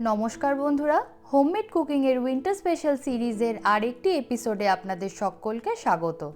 নমস্কার বন্ধুরা homemade কুকিংয়ের winter special সিরিজের আরেকটি এপিসোডে আপনাদের সকলকে স্বাগত।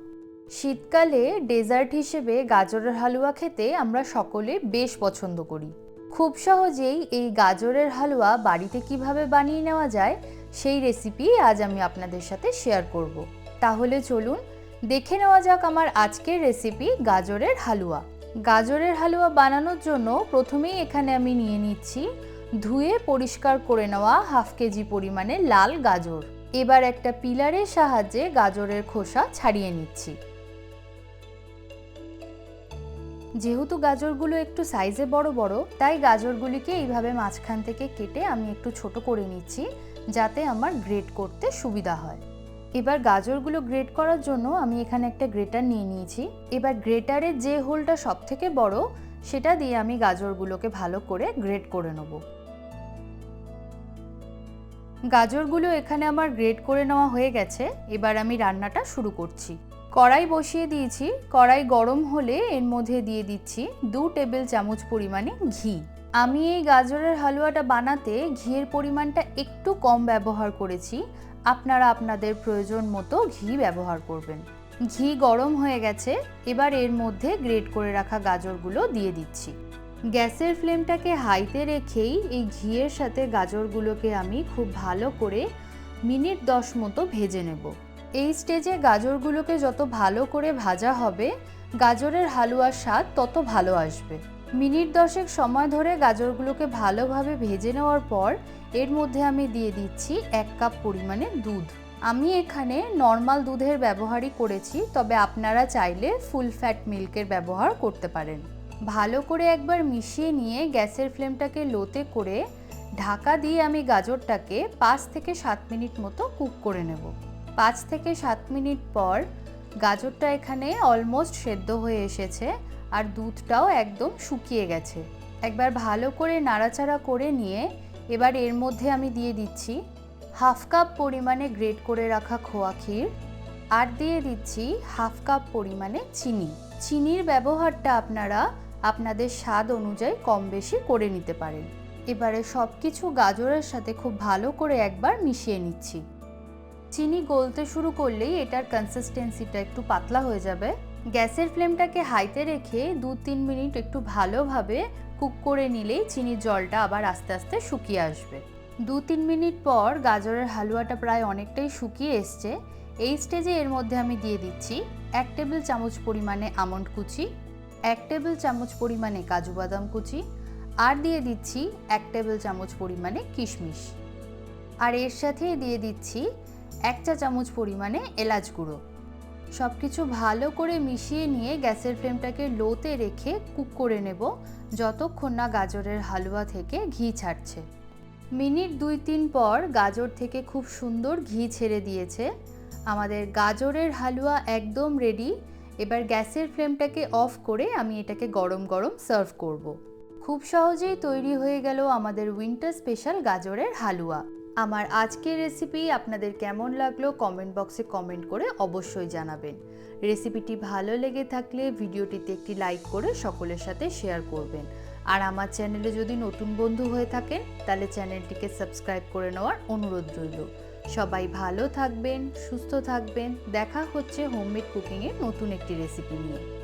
শীতকালে ডেজার্ট হিসেবে গাজরের হালুয়া খেতে আমরা সকলে বেশ পছন্দ করি। খুব সহজেই এই গাজরের হালুয়া বাড়িতে কীভাবে বানিয়ে নেওয়া যায়, সেই রেসিপি আজ আমি আপনাদের সাথে শেয়ার করব। তাহলে চলুন, দেখে নেওয়া যাক আমার আজকের রেসিপি গাজরের হালুয়া। গাজরের হালুয়া বানানোর জন্য প্রথমেই এখানে আমি নিয়ে নিচ্ছি ধুয়ে পরিষ্কার করে নেওয়া হাফ কেজি পরিমাণে লাল গাজর। এবার একটা পিলারের সাহায্যে গাজরের খোসা ছাড়িয়ে নিচ্ছি। যেহেতু গাজরগুলো একটু সাইজে বড় বড়, তাই গাজরগুলিকে এইভাবে মাঝখান থেকে কেটে আমি একটু ছোট করে নিচ্ছি, যাতে আমার গ্রেট করতে সুবিধা হয়। এবার গাজরগুলো গ্রেট করার জন্য আমি এখানে একটা গ্রেটার নিয়ে নিয়েছি। এবার গ্রেটারের যে হোলটা সব থেকে বড় সেটা দিয়ে আমি গাজরগুলোকে ভালো করে গ্রেট করে নেব। গাজরগুলো এখানে আমার গ্রেট করে নেওয়া হয়ে গেছে, এবার আমি রান্নাটা শুরু করছি। কড়াই বসিয়ে দিয়েছি, কড়াই গরম হলে এর মধ্যে দিয়ে দিচ্ছি দু টেবিল চামচ পরিমাণে ঘি। আমি এই গাজরের হালুয়াটা বানাতে ঘিয়ের পরিমাণটা একটু কম ব্যবহার করেছি, আপনারা আপনাদের প্রয়োজন মতো ঘি ব্যবহার করবেন। ঘি গরম হয়ে গেছে, এবার এর মধ্যে গ্রেট করে রাখা গাজরগুলো দিয়ে দিচ্ছি। গ্যাসের ফ্লেমটাকে হাইতে রেখেই এই ঘিয়ের সাথে গাজরগুলোকে আমি খুব ভালো করে মিনিট দশ মতো ভেজে নেব। এই স্টেজে গাজরগুলোকে যত ভালো করে ভাজা হবে, গাজরের হালুয়ার স্বাদ তত ভালো আসবে। মিনিট দশেক সময় ধরে গাজরগুলোকে ভালোভাবে ভেজে নেওয়ার পর, এর মধ্যে আমি দিয়ে দিচ্ছি এক কাপ পরিমাণে দুধ। আমি এখানে নর্মাল দুধের ব্যবহারই করেছি, তবে আপনারা চাইলে ফুল ফ্যাট মিল্কের ব্যবহার করতে পারেন। ভালো করে একবার মিশিয়ে নিয়ে গ্যাসের ফ্লেমটাকে লোতে করে ঢাকা দিয়ে আমি গাজরটাকে পাঁচ থেকে সাত মিনিট মতো কুক করে নেব। পাঁচ থেকে সাত মিনিট পর গাজরটা এখানে অলমোস্ট সেদ্ধ হয়ে এসেছে আর দুধটাও একদম শুকিয়ে গেছে। একবার ভালো করে নাড়াচাড়া করে নিয়ে এবার এর মধ্যে আমি দিয়ে দিচ্ছি হাফ কাপ পরিমাণে গ্রেট করে রাখা খোয়া ক্ষীর আর দিয়ে দিচ্ছি হাফ কাপ পরিমাণে চিনি। চিনির ব্যবহারটা আপনারা আপনাদের স্বাদ অনুযায়ী কম বেশি করে নিতে পারেন। এবারে সব কিছু গাজরের সাথে খুব ভালো করে একবার মিশিয়ে নিচ্ছি। চিনি গলতে শুরু করলেই এটার কনসিস্টেন্সিটা একটু পাতলা হয়ে যাবে। গ্যাসের ফ্লেমটাকে হাইতে রেখে দু তিন মিনিট একটু ভালোভাবে কুক করে নিলেই চিনির জলটা আবার আস্তে আস্তে শুকিয়ে আসবে। দু তিন মিনিট পর গাজরের হালুয়াটা প্রায় অনেকটাই শুকিয়ে এসছে। এই স্টেজে এর মধ্যে আমি দিয়ে দিচ্ছি এক টেবিল চামচ পরিমাণে আমন্ড কুচি, এক টেবিল চামচ পরিমাণে কাজু বাদাম কুচি আর দিয়ে দিচ্ছি এক টেবিল চামচ পরিমাণে কিশমিশ। আর এর সাথে দিয়ে দিচ্ছি এক চা চামচ পরিমাণে এলাচ গুঁড়ো। সব কিছু ভালো করে মিশিয়ে নিয়ে গ্যাসের ফ্লেমটাকে লোতে রেখে কুক করে নেব, যতক্ষণ না গাজরের হালুয়া থেকে ঘি ছাড়ছে। মিনিট দুই তিন পর গাজর থেকে খুব সুন্দর ঘি ছেড়ে দিয়েছে। আমাদের গাজরের হালুয়া একদম রেডি এবার গ্যাসের ফ্লেমটাকে অফ করে আমি এটাকে গরম গরম সার্ভ করব। খুব সহজেই তৈরি হয়ে গেল আমাদের উইন্টার স্পেশাল গাজরের হালুয়া। আমার আজকের রেসিপি আপনাদের কেমন লাগল কমেন্ট বক্সে কমেন্ট করে অবশ্যই জানাবেন। রেসিপিটি ভালো লেগে থাকলে ভিডিওটিতে একটি লাইক করে সকলের সাথে শেয়ার করবেন। আর আমার চ্যানেলে যদি নতুন বন্ধু হয়ে থাকেন, তাহলে চ্যানেলটিকে সাবস্ক্রাইব করে নেওয়ার অনুরোধ রইল। সবাই ভালো থাকবেন, সুস্থ থাকবেন। দেখা হচ্ছে হোমমেড কুকিংয়ের নতুন একটি রেসিপি নিয়ে।